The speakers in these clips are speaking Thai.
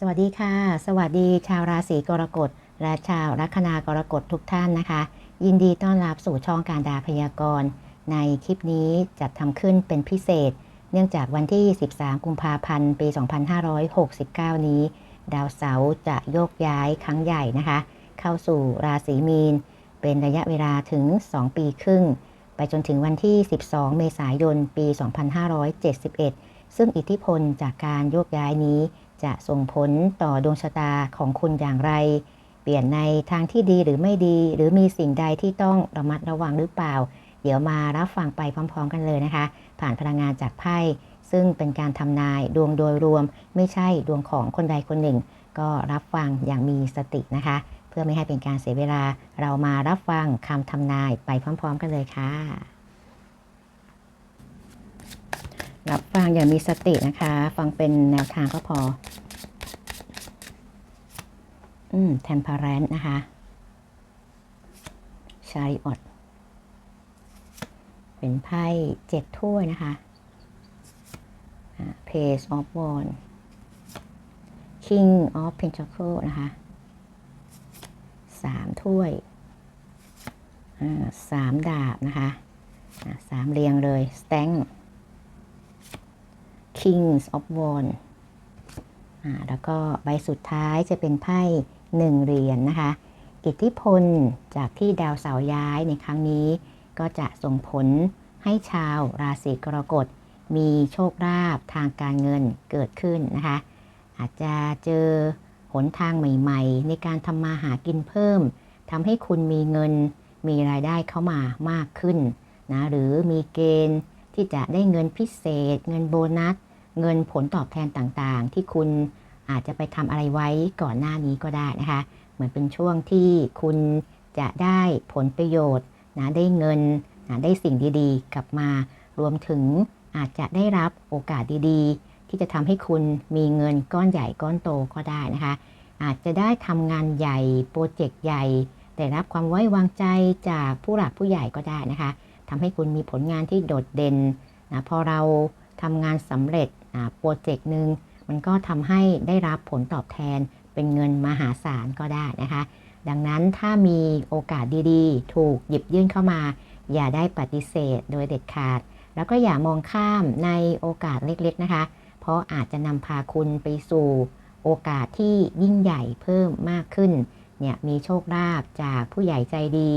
สวัสดีค่ะ สวัสดีชาวราศีกรกฎ และชาวลัคนากรกฎทุกท่านนะคะ ยินดีต้อนรับสู่ช่องการดาพยากรณ์ ในคลิปนี้จัดทำขึ้นเป็นพิเศษ เนื่องจากวันที่ 13 กุมภาพันธ์ปี 2569 นี้ ดาวเสาร์จะโยกย้ายครั้งใหญ่นะคะ เข้าสู่ราศีมีน เป็นระยะเวลาถึง 2 ปีครึ่ง ไปจนถึงวันที่ 12 เมษายนปี 2571 ซึ่งอิทธิพลจากการโยกย้ายนี้ จะส่งผลต่อดวงชะตาของคุณอย่างไร เปลี่ยนในทางที่ดีหรือไม่ดี หรือมีสิ่งใดที่ต้องระมัดระวังหรือเปล่า เดี๋ยวมารับฟังไปพร้อม ๆ กันเลยนะคะ ผ่านพลังงานจากไพ่ซึ่งเป็นการทำนายดวงโดยรวม ไม่ใช่ดวงของคนใดคนหนึ่ง ก็รับฟังอย่างมีสตินะคะ เพื่อไม่ให้เป็นการเสียเวลา เรามารับฟังคำทำนายไปพร้อม ๆ กันเลยค่ะ รับฟังอย่างมีสตินะคะ ฟังเป็นแนวทางก็พอ อืม temperance นะคะ chariot เป็นไพ่เจ็ดถ้วยนะคะ page of wands king of pentacle นะคะสามถ้วยสามดาบนะคะสามเรียงเลย stank kings of wands แล้วก็ใบสุดท้ายจะเป็นไพ่ หนึ่งเหรียญนนะคะ อิทธิพลจากที่ดาวเสาร์ย้ายในครั้งนี้ ก็จะส่งผลให้ชาวราศีกรกฎมีโชคลาภทางการเงินเกิดขึ้นนะคะ อาจจะเจอหนทางใหม่ๆ ในการทำมาหากินเพิ่มทำให้คุณมีเงินมีรายได้เข้ามามากขึ้นนะหรือมีเกณฑ์ที่จะได้เงินพิเศษ เงินโบนัส เงินผลตอบแทนต่างๆ ที่คุณ อาจจะไปทำอะไรไว้ก่อนหน้านี้ก็ได้นะคะ เหมือนเป็นช่วงที่คุณจะได้ผลประโยชน์นะได้เงินนะได้สิ่งดีๆ กลับมารวมถึงอาจจะได้รับโอกาสดีๆ ที่จะทำให้คุณมีเงินก้อนใหญ่ก้อนโตก็ได้นะคะ อาจจะได้ทำงานใหญ่โปรเจกต์ใหญ่ได้รับความไว้วางใจจากผู้หลักผู้ใหญ่ก็ได้นะคะทำให้คุณมีผลงานที่โดดเด่นนะพอเราทำงานสำเร็จโปรเจกต์หนึ่ง มันก็ทำให้ได้รับผลตอบแทนเป็นเงินมหาศาลก็ได้นะคะ ดังนั้นถ้ามีโอกาสดีๆ ถูกหยิบยื่นเข้ามา อย่าได้ปฏิเสธโดยเด็ดขาด แล้วก็อย่ามองข้ามในโอกาสเล็กๆนะคะ เพราะอาจจะนำพาคุณไปสู่โอกาสที่ยิ่งใหญ่เพิ่มมากขึ้นเนี่ยมีโชคลาภจากผู้ใหญ่ใจดี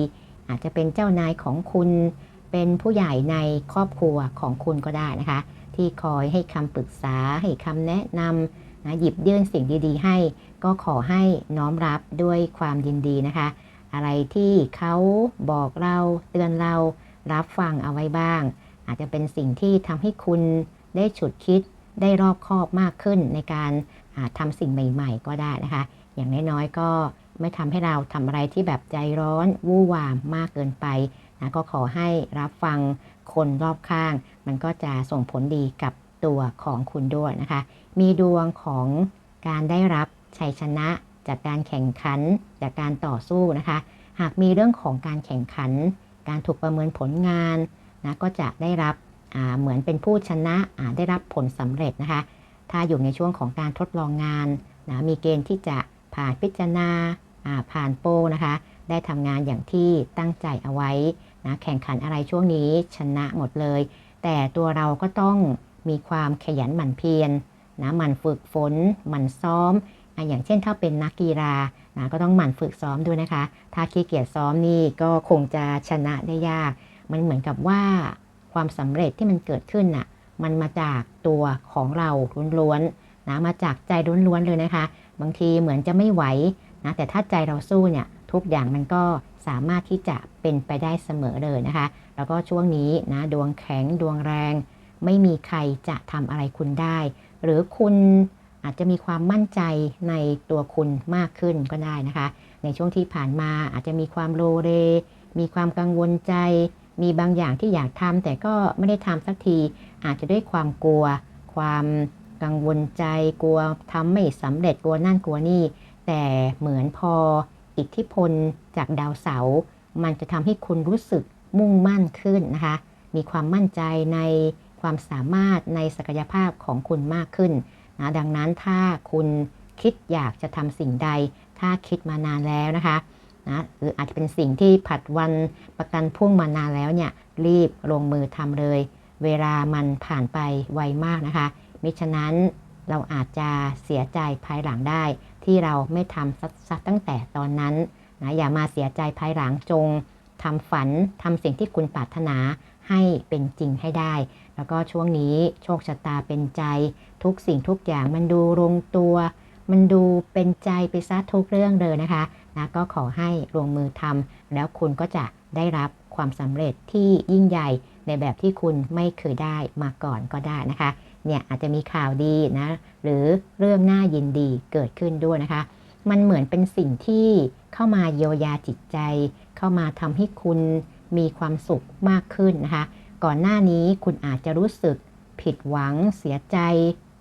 อาจจะเป็นเจ้านายของคุณ เป็นผู้ใหญ่ในครอบครัวของคุณก็ได้นะคะ ที่คอยให้คำปรึกษา ให้คำแนะนำนะหยิบยื่นสิ่งดีๆ ให้ ก็ขอให้น้อมรับด้วยความยินดีนะคะ อะไรที่เขาบอกเราเตือนเรารับฟังเอาไว้บ้าง อาจจะเป็นสิ่งที่ทำให้คุณได้ฉุดคิดได้รอบคอบมากขึ้นในการทำสิ่งใหม่ ๆ ก็ได้นะคะ อย่างน้อยๆก็ไม่ทำให้เราทำอะไรที่แบบใจร้อน วู่วามมากเกินไปนะก็ขอให้รับฟัง คนรอบข้าง มันก็จะส่งผลดีกับตัวของคุณด้วยนะคะ มีดวงของการได้รับชัยชนะ จากการแข่งขัน จากการต่อสู้นะคะ หากมีเรื่องของการแข่งขัน การถูกประเมินผลงานนะก็จะได้รับเหมือนเป็นผู้ชนะได้รับผลสำเร็จนะคะ ถ้าอยู่ในช่วงของการทดลองงานนะมีเกณฑ์ที่จะผ่านพิจารณาผ่านโปนะคะ ได้ทำงานอย่างที่ตั้งใจเอาไว้นะแข่งขันอะไรช่วงนี้ชนะหมดเลย แต่ตัวเราก็ต้องมีความขยันหมั่นเพียรนะหมั่นฝึกฝนหมั่นซ้อมนะอย่างเช่นถ้าเป็นนักกีฬานะก็ต้องหมั่นฝึกซ้อมด้วยนะคะ ถ้าขี้เกียจซ้อมนี่ก็คงจะชนะได้ยาก มันเหมือนกับว่าความสำเร็จที่มันเกิดขึ้นน่ะมันมาจากตัวของเราล้วนๆนะมาจากใจล้วนๆเลยนะคะ บางทีเหมือนจะไม่ไหวนะแต่ถ้าใจเราสู้เนี่ย ทุกอย่างมันก็สามารถที่จะเป็นไปได้เสมอเลยนะคะ แล้วก็ช่วงนี้นะดวงแข็งดวงแรง ไม่มีใครจะทำอะไรคุณได้ หรือคุณอาจจะมีความมั่นใจในตัวคุณมากขึ้นก็ได้นะคะ ในช่วงที่ผ่านมาอาจจะมีความโลเร มีความกังวลใจ มีบางอย่างที่อยากทำแต่ก็ไม่ได้ทำสักที อาจจะด้วยความกลัว ความกังวลใจ กลัวทำไม่สำเร็จกลัวนั่นกลัวนี่ แต่เหมือนพอ อิทธิพลจากดาวเสาร์มันจะทำให้คุณรู้สึกมุ่งมั่นขึ้นนะคะ มีความมั่นใจในความสามารถในศักยภาพของคุณมากขึ้นนะดังนั้นถ้าคุณคิดอยากจะทำสิ่งใด ถ้าคิดมานานแล้วนะคะนะหรืออาจจะเป็นสิ่งที่ผัดวันประกันพรุ่งมานานแล้วเนี่ยรีบลงมือทำเลย เวลามันผ่านไปไวมากนะคะ มิฉะนั้นเราอาจจะเสียใจภายหลังได้ ที่เราไม่ทำซัตั้งแต่ตอนนั้นนะอย่ามาเสียใจภายหลังจงทำฝันทำสิ่งที่คุณปรารถนาให้เป็นจริงให้ได้ แล้วก็ช่วงนี้โชคชะตาเป็นใจ ทุกสิ่งทุกอย่างมันดูลงตัว มันดูเป็นใจไปซะทุกเรื่องเลยนะคะนะก็ขอให้ลงมือทำแล้วคุณก็จะได้รับความสำเร็จที่ยิ่งใหญ่ในแบบที่คุณไม่เคยได้มาก่อนก็ได้นะคะ เนี่ยอาจจะมีข่าวดีนะหรือเรื่องน่ายินดีเกิดขึ้นด้วยนะคะ มันเหมือนเป็นสิ่งที่เข้ามาเยียวยาจิตใจ เข้ามาทำให้คุณมีความสุขมากขึ้นนะคะ ก่อนหน้านี้คุณอาจจะรู้สึกผิดหวังเสียใจ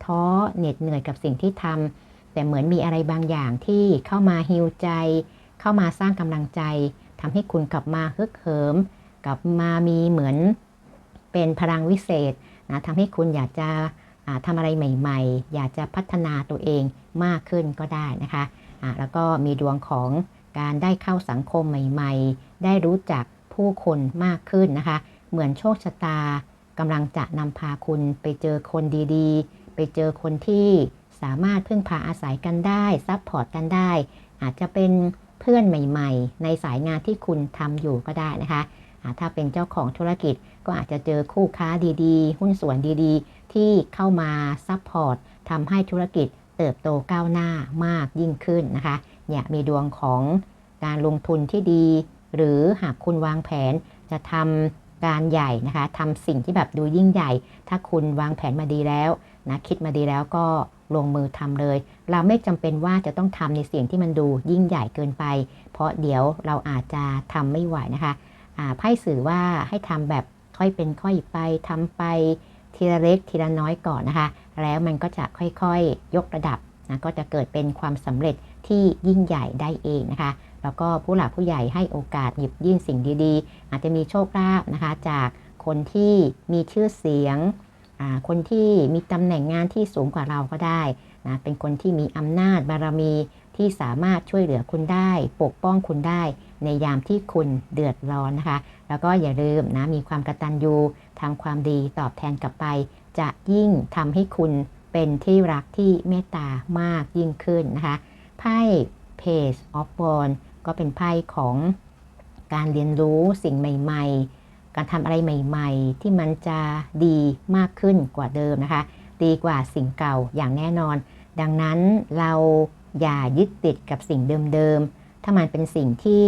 ท้อเหน็ดเหนื่อยกับสิ่งที่ทำแต่เหมือนมีอะไรบางอย่างที่เข้ามาฮิวใจ เข้ามาสร้างกำลังใจทำให้คุณกลับมาฮึกเหิม กลับมามีเหมือนเป็นพลังวิเศษ นะทำให้คุณอยากจะทำอะไรใหม่ ๆ อยากจะพัฒนาตัวเองมากขึ้นก็ได้นะคะะแล้วก็มีดวงของการได้เข้าสังคมใหม่ ๆ ได้รู้จักผู้คนมากขึ้นนะคะ เหมือนโชคชะตากำลังจะนำพาคุณไปเจอคนดีๆ ไปเจอคนที่สามารถพึ่งพาอาศัยกันได้ซัพพอร์ตกันได้ อาจจะเป็นเพื่อนใหม่ ๆ ในสายงานที่คุณทำอยู่ก็ได้นะคะะ ถ้าเป็นเจ้าของธุรกิจก็อาจจะเจอคู่ค้าดีๆ หุ้นส่วนดีๆ ที่เข้ามาซัพพอร์ตทำให้ธุรกิจเติบโตก้าวหน้ามากยิ่งขึ้นนะคะเนี่ยมีดวงของการลงทุนที่ดี หรือหากคุณวางแผนจะทำการใหญ่นะคะทำสิ่งที่แบบดูยิ่งใหญ่ ถ้าคุณวางแผนมาดีแล้วนะคิดมาดีแล้วก็ลงมือทำเลย เราไม่จำเป็นว่าจะต้องทำในสียงที่มันดูยิ่งใหญ่เกินไป เพราะเดี๋ยวเราอาจจะทำไม่ไหวนะคะ ไพ่สื่อว่าให้ทำแบบค่อยเป็นค่อยไปทำไปทีละเล็กทีละน้อยก่อนนะคะ แล้วมันก็จะค่อยๆยกระดับนะก็จะเกิดเป็นความสำเร็จที่ยิ่งใหญ่ได้เองนะคะ แล้วก็ผู้หลักผู้ใหญ่ให้โอกาสหยิบยื่นสิ่งดีๆ อาจจะมีโชคลาภนะคะ จากคนที่มีชื่อเสียง คนที่มีตำแหน่งงานที่สูงกว่าเราก็ได้นะเป็นคนที่มีอำนาจบารมีที่สามารถช่วยเหลือคุณได้ ปกป้องคุณได้ ในยามที่คุณเดือดร้อนนะคะ แล้วก็อย่าลืมนะมีความกระตัญญูทำความดีตอบแทนกลับไป จะยิ่งทำให้คุณเป็นที่รักที่เมตตามากยิ่งขึ้นนะคะไพ่ Page of w a n d ก็เป็นไพ่ของการเรียนรู้สิ่งใหม่ ๆ การทำอะไรใหม่ ๆ ที่มันจะดีมากขึ้นกว่าเดิมนะคะ ดีกว่าสิ่งเก่าอย่างแน่นอน ดังนั้นเราอย่ายึดติดกับสิ่งเดิมๆ ถ้ามันเป็นสิ่งที่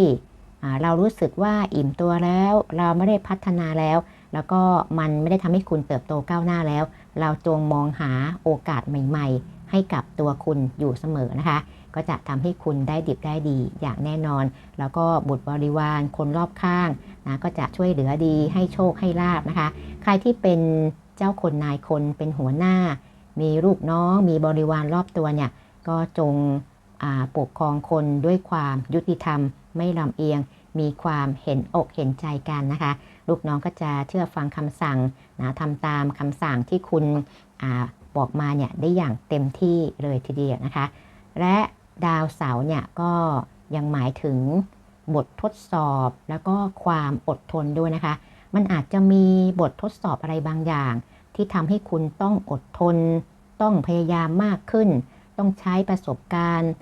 เรารู้สึกว่าอิ่มตัวแล้ว เราไม่ได้พัฒนาแล้ว แล้วก็มันไม่ได้ทำให้คุณเติบโตก้าวหน้าแล้ว เราจงมองหาโอกาสใหม่ ๆ ให้กับตัวคุณอยู่เสมอนะคะ ก็จะทำให้คุณได้ดิบได้ดีอย่างแน่นอน แล้วก็บุตรบริวารคนรอบข้างนะก็จะช่วยเหลือดีให้โชคให้ลาบนะคะ ใครที่เป็นเจ้าคนนายคนเป็นหัวหน้า มีลูกน้องมีบริวารรอบตัวเนี่ยก็จง ปกครองคนด้วยความยุติธรรม ไม่ลำเอียง มีความเห็นอกเห็นใจกันนะคะ ลูกน้องก็จะเชื่อฟังคำสั่งนะทำตามคำสั่งที่คุณบอกมาเนี่ยได้อย่างเต็มที่เลยทีเดียวนะคะ และดาวเสาร์เนี่ยก็ยังหมายถึงบททดสอบแล้วก็ความอดทนด้วยนะคะ มันอาจจะมีบททดสอบอะไรบางอย่าง ที่ทำให้คุณต้องอดทน ต้องพยายามมากขึ้น ต้องใช้ประสบการณ์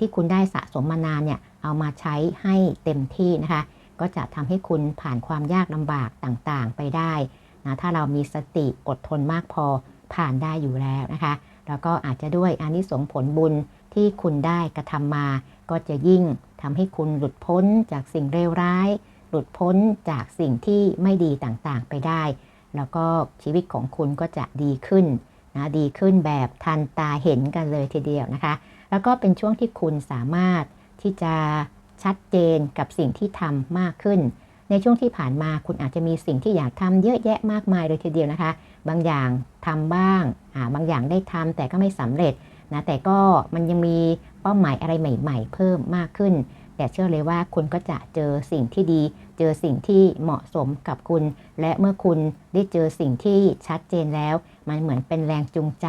ที่คุณได้สะสมมานานเนี่ยเอามาใช้ให้เต็มที่นะคะ ก็จะทำให้คุณผ่านความยากลำบากต่างๆ ไปได้นะถ้าเรามีสติอดทนมากพอผ่านได้อยู่แล้วนะคะ แล้วก็อาจจะด้วยอานิสงส์ผลบุญที่คุณได้กระทำมา ก็จะยิ่งทำให้คุณหลุดพ้นจากสิ่งเลวร้าย หลุดพ้นจากสิ่งที่ไม่ดีต่างๆไปได้ แล้วก็ชีวิตของคุณก็จะดีขึ้นนะดีขึ้นแบบทันตาเห็นกันเลยทีเดียวนะคะ แล้วก็เป็นช่วงที่คุณสามารถที่จะชัดเจนกับสิ่งที่ทำมากขึ้น ในช่วงที่ผ่านมาคุณอาจจะมีสิ่งที่อยากทำเยอะแยะมากมายเลยทีเดียวนะคะ บางอย่างทำบ้างาบางอย่างได้ทำแต่ก็ไม่สำเร็จนะแต่ก็มันยังมีเป้าหมายอะไรใหม่ ๆ เพิ่มมากขึ้น แต่เชื่อเลยว่าคุณก็จะเจอสิ่งที่ดี เจอสิ่งที่เหมาะสมกับคุณ และเมื่อคุณได้เจอสิ่งที่ชัดเจนแล้ว มันเหมือนเป็นแรงจูงใจ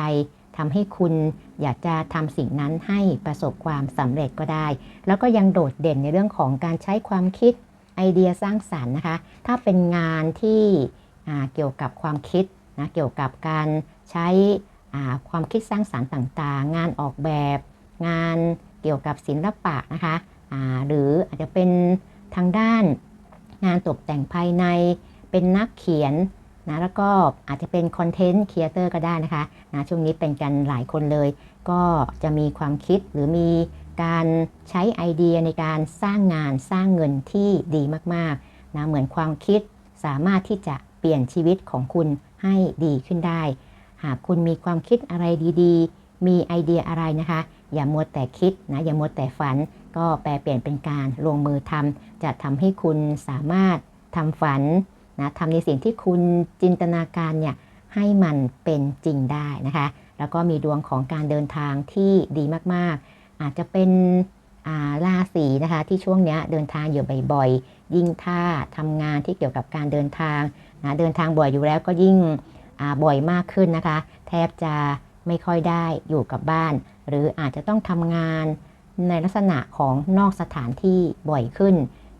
ทำให้คุณอยากจะทำสิ่งนั้นให้ประสบความสำเร็จก็ได้ แล้วก็ยังโดดเด่นในเรื่องของการใช้ความคิดไอเดียสร้างสรรค์นะคะ ถ้าเป็นงานที่เกี่ยวกับความคิดนะเกี่ยวกับการใช้ความคิดสร้างสรรค์ต่างๆ งานออกแบบ งานเกี่ยวกับศิลปะนะคะหรืออาจจะเป็นทางด้านงานตกแต่งภายใน เป็นนักเขียน นะแล้วก็อาจจะเป็นคอนเทนต์ครีเอเตอร์ก็ได้นะคะนะช่วงนี้เป็นกันหลายคนเลย ก็จะมีความคิดหรือมีการใช้ไอเดียในการสร้างงานสร้างเงินที่ดีมากๆนะเหมือนความคิดสามารถที่จะเปลี่ยนชีวิตของคุณให้ดีขึ้นได้ หากคุณมีความคิดอะไรดีๆ มีไอเดียอะไรนะคะ อย่ามัวแต่คิดนะอย่ามัวแต่ฝัน ก็แปลเปลี่ยนเป็นการลงมือทำจะทำให้คุณสามารถทำฝัน นะทำในสิ่งที่คุณจินตนาการเนี่ยให้มันเป็นจริงได้นะคะ แล้วก็มีดวงของการเดินทางที่ดีมากๆ อาจจะเป็นาราศีนะคะที่ช่วงนี้เดินทางอยู่บ่อยๆ ยิ่งถ้าทำงานที่เกี่ยวกับการเดินทางนะเดินทางบ่อยอยู่แล้วก็ยิ่งบ่อยมากขึ้นนะคะ แทบจะไม่ค่อยได้อยู่กับบ้าน หรืออาจจะต้องทำงานในลักษณะของนอกสถานที่บ่อยขึ้น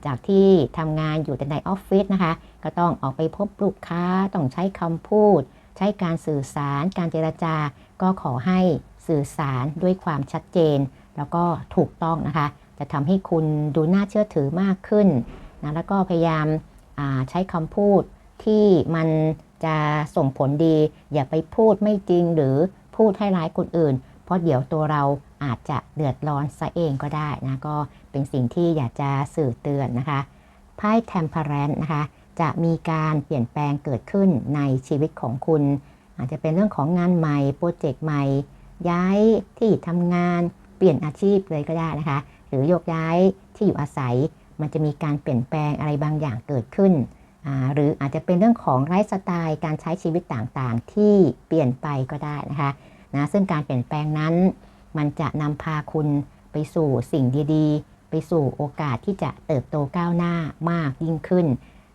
จากที่ทำงานอยู่แต่ในออฟฟิศนะคะ ก็ต้องออกไปพบลูกค้า ต้องใช้คำพูด ใช้การสื่อสาร การเจรจา ก็ขอให้สื่อสารด้วยความชัดเจน แล้วก็ถูกต้องนะคะ จะทำให้คุณดูน่าเชื่อถือมากขึ้นนะแล้วก็พยายามใช้คำพูดที่มันจะส่งผลดี อย่าไปพูดไม่จริงหรือพูดให้ร้ายคนอื่น เพราะเดี๋ยวตัวเราอาจจะเดือดร้อนซะเองก็ได้นะก็เป็นสิ่งที่อยากจะสื่อเตือนนะคะไพ่แทมเพลนนะคะ จะมีการเปลี่ยนแปลงเกิดขึ้นในชีวิตของคุณ อาจจะเป็นเรื่องของงานใหม่โปรเจกต์ใหม่ ย้ายที่ทำงานเปลี่ยนอาชีพเลยก็ได้นะคะ หรือโยกย้ายที่อยู่อาศัย มันจะมีการเปลี่ยนแปลงอะไรบางอย่างเกิดขึ้น หรืออาจจะเป็นเรื่องของไลฟ์สไตล์การใช้ชีวิตต่างๆ ที่เปลี่ยนไปก็ได้นะคะ นะซึ่งการเปลี่ยนแปลงนั้น มันจะนำพาคุณไปสู่สิ่งดีๆ ไปสู่โอกาสที่จะเติบโตก้าวหน้ามากยิ่งขึ้น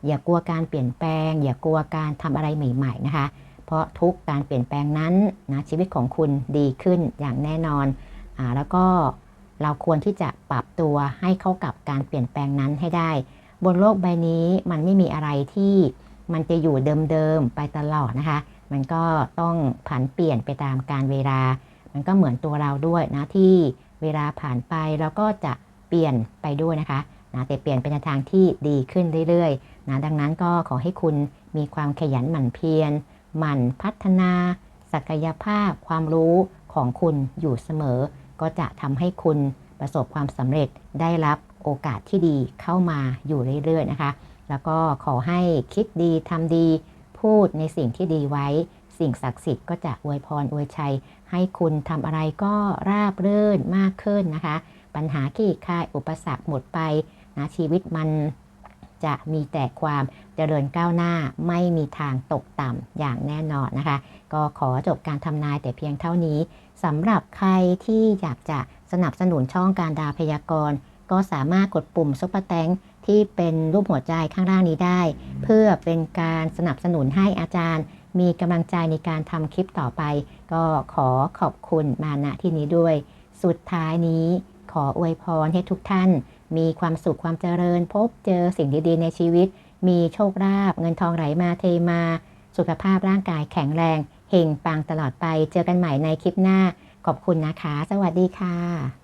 อย่ากลัวการเปลี่ยนแปลง อย่ากลัวการทำอะไรใหม่ ๆ นะคะ เพราะทุกการเปลี่ยนแปลงนั้นนะชีวิตของคุณดีขึ้นอย่างแน่นอนอ่าแล้วก็เราควรที่จะปรับตัวให้เข้ากับการเปลี่ยนแปลงนั้นให้ได้ บนโลกใบนี้มันไม่มีอะไรที่มันจะอยู่เดิมๆไปตลอดนะคะ มันก็ต้องผันเปลี่ยนไปตามการเวลา มันก็เหมือนตัวเราด้วยนะที่เวลาผ่านไปเราก็จะเปลี่ยนไปด้วยนะคะนะแต่เปลี่ยนไปในทางที่ดีขึ้นเรื่อยๆนะดังนั้นก็ขอให้คุณมีความขยันหมั่นเพียรหมั่นพัฒนา ศักยภาพความรู้ของคุณอยู่เสมอ ก็จะทำให้คุณประสบความสำเร็จได้รับโอกาสที่ดีเข้ามาอยู่เรื่อยๆนะคะ แล้วก็ขอให้คิดดีทำดี พูดในสิ่งที่ดีไว้ สิ่งศักดิ์สิทธิ์ก็จะอวยพรอวยชัย ให้คุณทำอะไรก็ราบรื่นมากขึ้นนะคะ ปัญหาขี้คายอุปสรรคหมดไปนะชีวิตมันจะมีแต่ความเจริญก้าวหน้าไม่มีทางตกต่ำอย่างแน่นอนนะคะ ก็ขอจบการทำนายแต่เพียงเท่านี้สำหรับใครที่อยากจะสนับสนุนช่องการดาพยากรณ์ ก็สามารถกดปุ่มซุปเปอร์แตง ที่เป็นรูปหัวใจข้างล่างนี้ได้ เพื่อเป็นการสนับสนุนให้อาจารย์ มีกำลังใจในการทำคลิปต่อไป ก็ขอขอบคุณมาณที่นี้ด้วย สุดท้ายนี้ขออวยพรให้ทุกท่าน มีความสุขความเจริญ พบเจอสิ่งดีๆในชีวิต มีโชคลาภเงินทองไหลมาเทมา สุขภาพร่างกายแข็งแรงเฮงปังตลอดไปเจอกันใหม่ในคลิปหน้า ขอบคุณนะคะ สวัสดีค่ะ